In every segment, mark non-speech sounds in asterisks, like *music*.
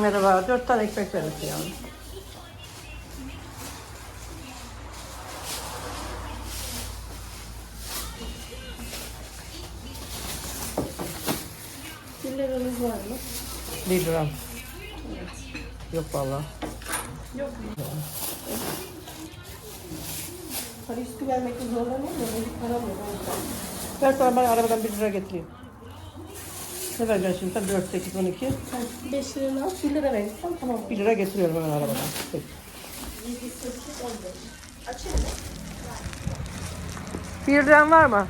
Merhaba. Dört tane ekmek verin yavrum. Bir liranız var mı? Bir lira. Yok vallahi. Yok mu? Para üstü vermekte zorlanıyor yok. o yüzden. Ver sana ben arabadan bir lira getireyim. Ne vereceksin şimdi? Sen 4, 8, 12. Sen 5 liranı al, 1 lira verirsen tamam. Bir lira getiriyorum hemen arabadan. Peki. 7, 8, 15. Açayım mı? Bir liran var mı?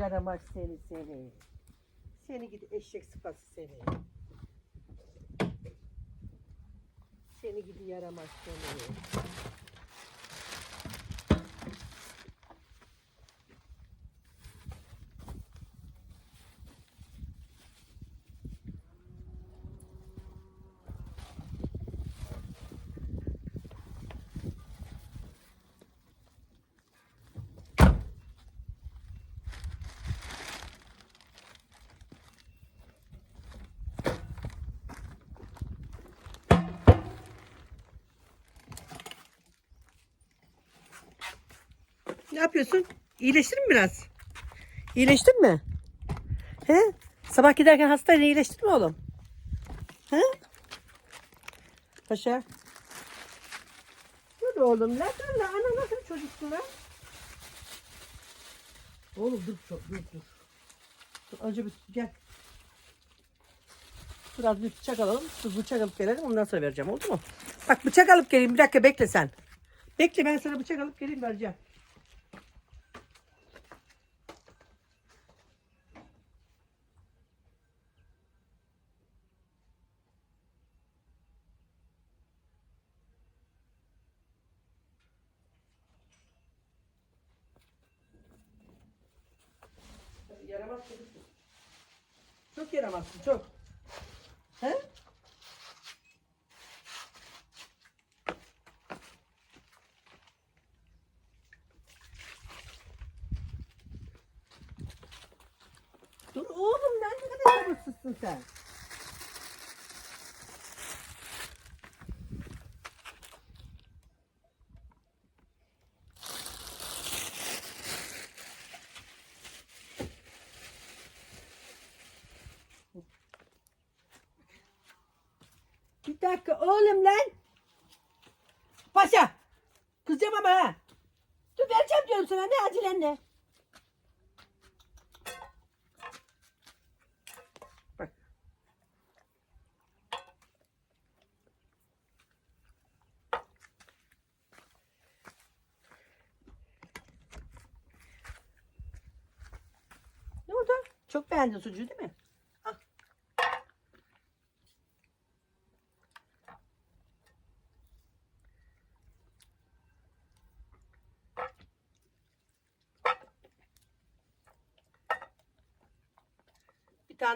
Yaramaz seni seni. Seni gidi eşek sıpası seni. Seni gidi yaramaz seni. Ne yapıyorsun? İyileştin mi biraz? İyileştin mi? He? Sabah giderken hastayla iyileştin mi oğlum? He? Paşa. Dur oğlum lan dur lan. Ana nasıl çocuksun lan? Oğlum dur dur dur. dur. Dur, önce bir gel. Biraz bir bıçak alalım. Dur bıçak alıp gelelim ondan sonra vereceğim oldu mu? Bak bıçak alıp geleyim bir dakika bekle sen. Bekle ben sana bıçak alıp geleyim vereceğim. Çok yaramazsın çok. He? Dur oğlum lan ne kadar sabırsızsın sen. Bir dakika oğlum lan. Paşa. Kızacağım ama ha. Dur vereceğim diyorum sana ne acilen ne. Ne oldu? Çok beğendin sucuğu değil mi?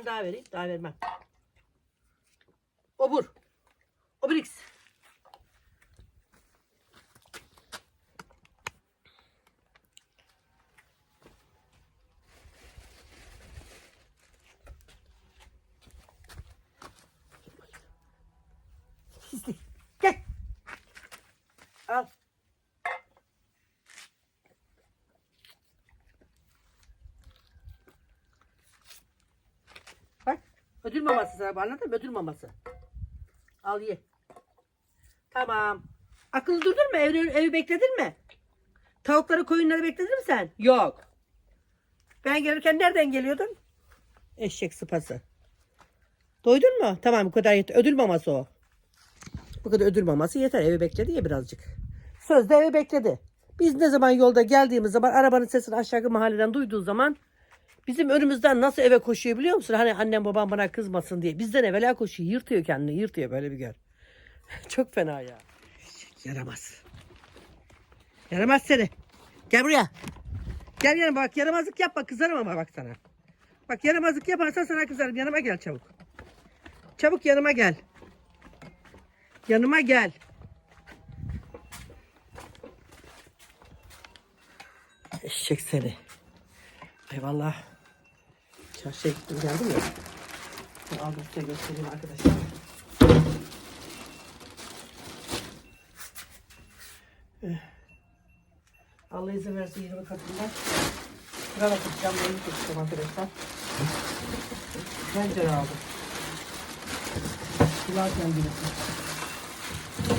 Tane daha vereyim. Daha vermem. Obur. Obrix. Pislik. Gel. Al. Bak. Bu anladın mı? Ödül maması. Al ye. Tamam. Akıllı durdun mu? Evi, evi bekledin mi? Tavukları koyunları bekledin mi sen? Yok. Ben gelirken nereden geliyordun? Eşek sıpası. Doydun mu? Tamam bu kadar yeter. Ödül maması o. Bu kadar ödül maması yeter. Evi bekledi ya birazcık. Sözde evi bekledi. Biz ne zaman yolda geldiğimiz zaman arabanın sesini aşağı mahalleden duyduğu zaman bizim önümüzden nasıl eve koşuyor biliyor musun? Hani annem babam bana kızmasın diye. Bizden evvela koşuyor. Yırtıyor kendini. Yırtıyor böyle bir gör. *laughs* Çok fena ya. Yaramaz. Yaramaz seni. Gel buraya. Gel yanıma bak. Yaramazlık yapma. Kızarım ama bak sana. Bak yaramazlık yaparsan sana kızarım. Yanıma gel çabuk. Çabuk yanıma gel. Yanıma gel. Eşek seni. Eyvallah. Çarşıya gittim geldim ya. Ben aldım size göstereyim arkadaşlar. Eh. Allah izin versin 20 katında. Krala tutacağım, beni tutacağım arkadaşlar. Pencere aldım. Pilav tenceresi.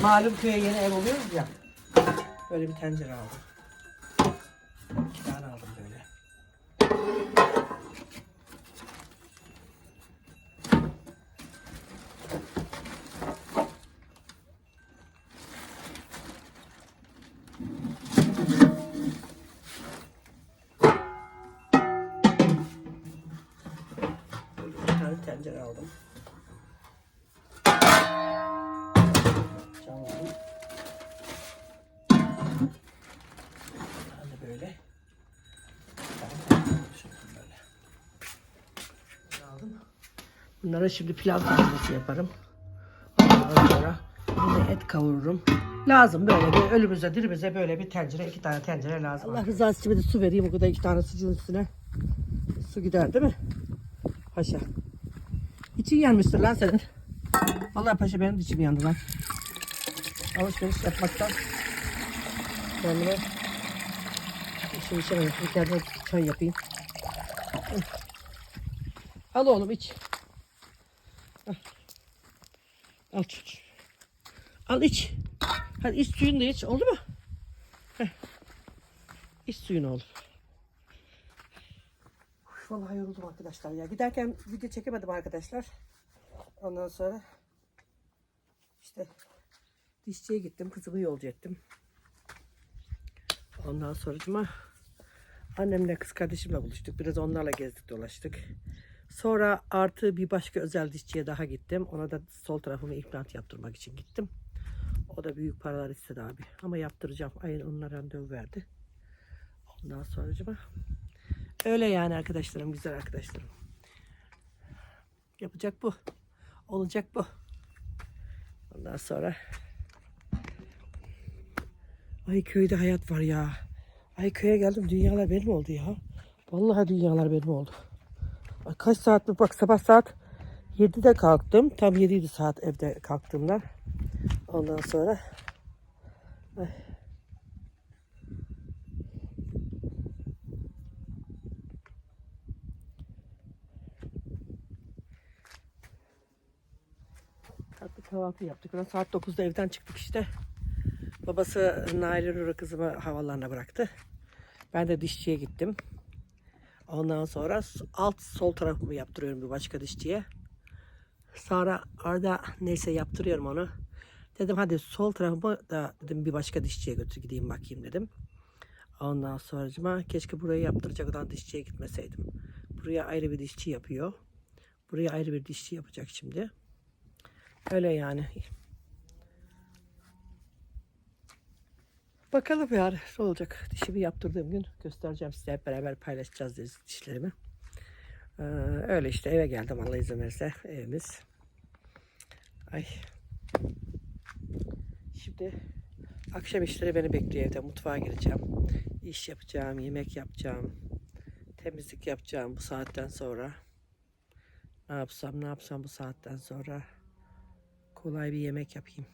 Malum köye yeni ev oluyoruz ya. Böyle bir tencere aldım. Bunlara şimdi pilav tenceresi yaparım. Ondan sonra yine et kavururum. Lazım böyle bir ölümüze dirimize böyle bir tencere iki tane tencere lazım. Allah rızası için bir de su vereyim o kadar iki tane sucuğun üstüne. Su gider değil mi? Paşa. İçin yanmıştır lan senin. Vallahi paşa benim içim yandı lan. Alışveriş yapmaktan kendime işim içemedim. Bir kendime çay yapayım. Al oğlum iç. Al. Al çocuğum. Al iç. Hadi iç suyunu da iç. Oldu mu? Heh. İç suyunu oğlum. Uf, Vallahi yoruldum arkadaşlar ya. Giderken video çekemedim arkadaşlar. Ondan sonra işte dişçiye gittim. Kızımı yolcu ettim. Ondan sonra annemle kız kardeşimle buluştuk. Biraz onlarla gezdik dolaştık. Sonra artı bir başka özel dişçiye daha gittim. Ona da sol tarafımı implant yaptırmak için gittim. O da büyük paralar istedi abi. Ama yaptıracağım. Ayın onunla randevu verdi. Ondan sonra Öyle yani arkadaşlarım, güzel arkadaşlarım. Yapacak bu. Olacak bu. Ondan sonra Ay köyde hayat var ya. Ay köye geldim dünyalar benim oldu ya. Vallahi dünyalar benim oldu. Kaç saat mi? Bak sabah saat 7'de kalktım. Tam 7 saat evde kalktığımda. Ondan sonra. Tatlı kahvaltı yaptık. Sonra saat 9'da evden çıktık işte. Babası Nail Rura kızımı havalarına bıraktı. Ben de dişçiye gittim. Ondan sonra alt sol tarafımı yaptırıyorum bir başka dişçiye. Sonra orada neyse yaptırıyorum onu. Dedim hadi sol tarafımı da dedim bir başka dişçiye götür gideyim bakayım dedim. Ondan sonra keşke burayı yaptıracak olan dişçiye gitmeseydim. Buraya ayrı bir dişçi yapıyor. Buraya ayrı bir dişçi yapacak şimdi. Öyle yani. Bakalım yani ne olacak. Dişimi yaptırdığım gün göstereceğim size. Hep beraber paylaşacağız diş- dişlerimi. Ee, öyle işte eve geldim Allah izin verirse evimiz. Ay. Şimdi akşam işleri beni bekliyor evde. Mutfağa gireceğim. İş yapacağım, yemek yapacağım. Temizlik yapacağım bu saatten sonra. Ne yapsam ne yapsam bu saatten sonra. Kolay bir yemek yapayım.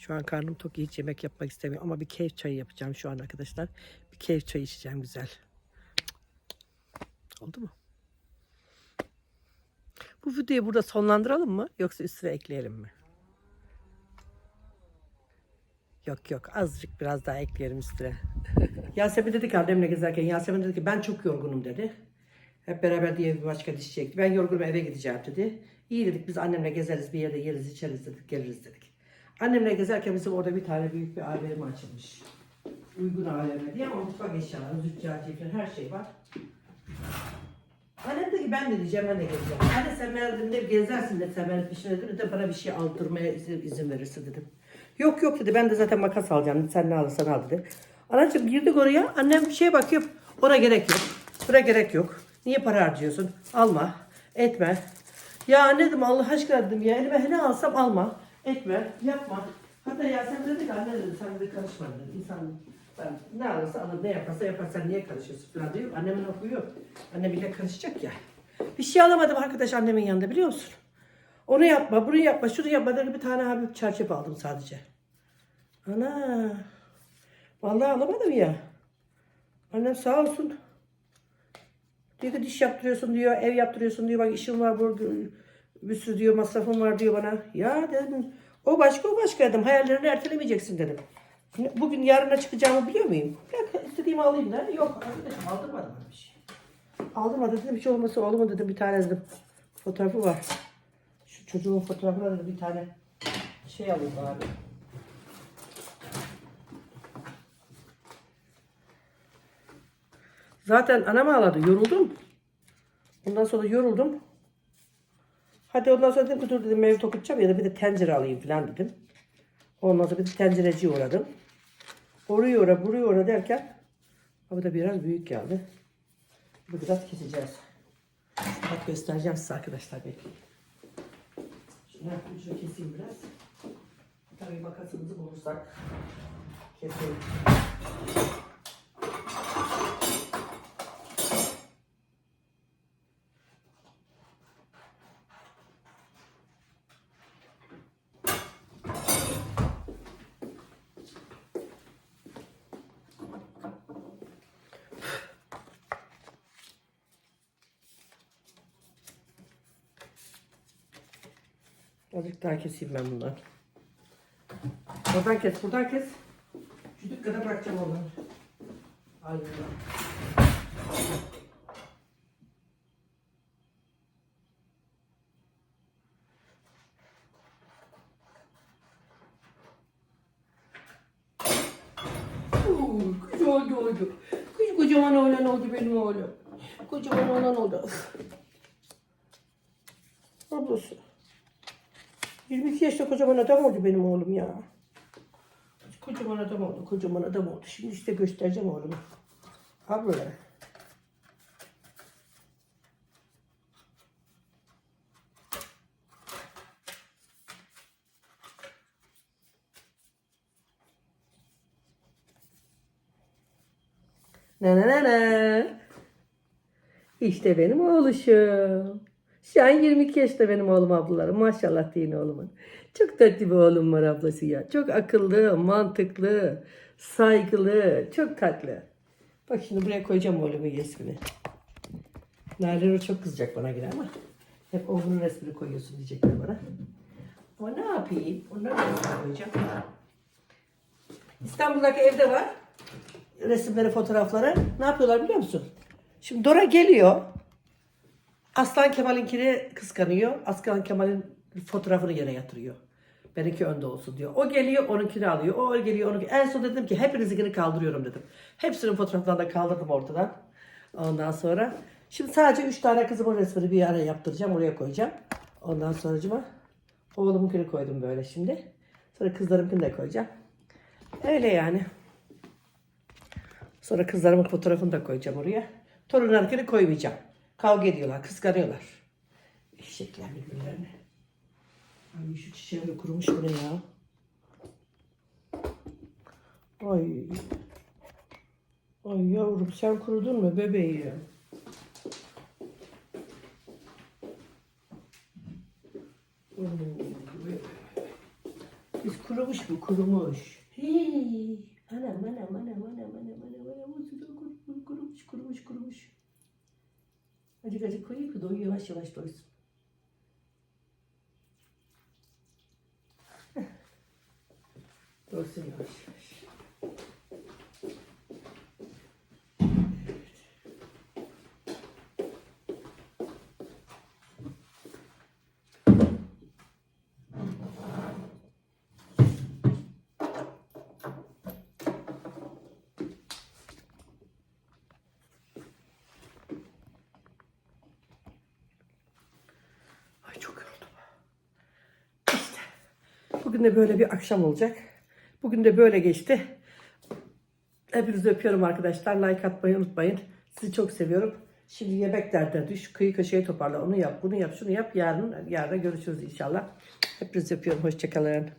Şu an karnım tok hiç yemek yapmak istemiyorum ama bir keyif çayı yapacağım şu an arkadaşlar. Bir keyif çayı içeceğim güzel. Oldu mu? Bu videoyu burada sonlandıralım mı yoksa üstüne ekleyelim mi? Yok yok azıcık biraz daha ekleyelim üstüne. *laughs* Yasemin dedi ki annemle gezerken Yasemin dedi ki ben çok yorgunum dedi. Hep beraber diye bir başka dişçiye gitti. Ben yorgunum eve gideceğim dedi. İyi dedik biz annemle gezeriz bir yerde yeriz içeriz dedik geliriz dedik. Annemle gezerken bizim orada bir tane büyük bir AVM açılmış. Uygun AVM diye ama mutfak eşyaları, züccaciye falan her şey var. Annem dedi ki ben de diyeceğim ben de geleceğim. Anne sen de gezersin de sen benim peşine de, de bana bir şey aldırmaya izin, izin verirsin dedim. Yok yok dedi ben de zaten makas alacağım sen ne alırsan al dedi. Anacığım girdik oraya annem bir şeye bakıyor ona gerek yok. Buna gerek yok. Niye para harcıyorsun? Alma. Etme. Ya ne dedim Allah aşkına dedim ya elime ne alsam alma. Etme. Yapma. Hatta ya sen dedi ki anne dedi sen de karışma dedi. İnsan ben ne alırsa alır ne yaparsa yapar sen niye karışıyorsun falan diyor. Annemin okuyor. Anne bile karışacak ya. Bir şey alamadım arkadaş annemin yanında biliyor musun? Onu yapma, bunu yapma, şunu yapma dedi. Bir tane abi çerçeve aldım sadece. Ana. Vallahi alamadım ya. Annem sağ olsun. Diyor ki diş yaptırıyorsun diyor, ev yaptırıyorsun diyor. Bak işim var burada. Bir sürü diyor masrafım var diyor bana. Ya dedim. O başka o başka dedim. Hayallerini ertelemeyeceksin dedim. Bugün yarına çıkacağımı biliyor muyum? Yok istediğimi alayım da. Yok arkadaşım aldırmadım bir şey. Aldırmadı dedim. Hiç olmasa oğluma dedim bir tane dedim. Fotoğrafı var. Şu çocuğun fotoğrafına dedim bir tane şey alayım abi. Zaten anam ağladı. Yoruldum. Ondan sonra yoruldum. Hadi ondan sonra dedim ki dur dedim evi tokutacağım ya da bir de tencere alayım falan dedim. Ondan sonra bir de tencereciye uğradım. Oraya uğra buraya uğra derken bu da biraz büyük geldi. Bu biraz keseceğiz. Bak göstereceğim size arkadaşlar bekleyin. Şunu ucunu keseyim biraz. Tabii makasımızı bulursak keselim. Azıcık daha keseyim ben bundan. Buradan kes, buradan kes. Şu dükkana bırakacağım buradan. Oo, Kocaman oldu. Koca- Kocaman oğlan oldu benim oğlum. Kocaman oğlan oldu. Ablası. 22 yaşta kocaman adam oldu benim oğlum ya. Kocaman adam oldu, kocaman adam oldu. Şimdi size göstereceğim oğlumu. Ablalarım. Na na na na. İşte benim oğluşum. Şu an 22 yaşında benim oğlum ablalarım. Maşallah deyin oğlumun. Çok tatlı bir oğlum var ablası ya. Çok akıllı, mantıklı, saygılı, çok tatlı. Bak şimdi buraya koyacağım oğlumun resmini. Nalan o çok kızacak bana yine ama. Hep oğlunun resmini koyuyorsun diyecekler bana. Ama ne yapayım? Onları da koyacağım. İstanbul'daki evde var. Resimleri, fotoğrafları. Ne yapıyorlar biliyor musun? Şimdi Dora geliyor. Aslan Kemal'inkini kıskanıyor. Aslan Kemal'in fotoğrafını yere yatırıyor. Benimki önde olsun diyor. O geliyor onunkini alıyor. O geliyor onunkini. En son dedim ki hepinizinkini kaldırıyorum dedim. Hepsinin fotoğraflarını da kaldırdım ortadan. Ondan sonra. Şimdi sadece üç tane kızımın resmini bir araya yaptıracağım. Oraya koyacağım. Ondan sonracıma oğlumunkini koydum böyle şimdi. Sonra kızlarımkini de koyacağım. Öyle yani. Sonra kızlarımın fotoğrafını da koyacağım oraya. Torunlarınkini koymayacağım. Kavga ediyorlar, kıskanıyorlar. Eşekler birbirlerine. Ay şu çiçeğim de kurumuş bu ne ya? Ay. Ay yavrum sen kurudun mu bebeğim? Biz kurumuş bu kurumuş. 그러니까 이제 그, 그동의와 씨가 또 있 어. Bugün de böyle bir akşam olacak. Bugün de böyle geçti. Hepinizi öpüyorum arkadaşlar. Like atmayı unutmayın. Sizi çok seviyorum. Şimdi yemeklerden düş. Kıyı köşeyi toparla. Onu yap, bunu yap, şunu yap. Yarın, yarın görüşürüz inşallah. Hepinizi öpüyorum. Hoşçakalın.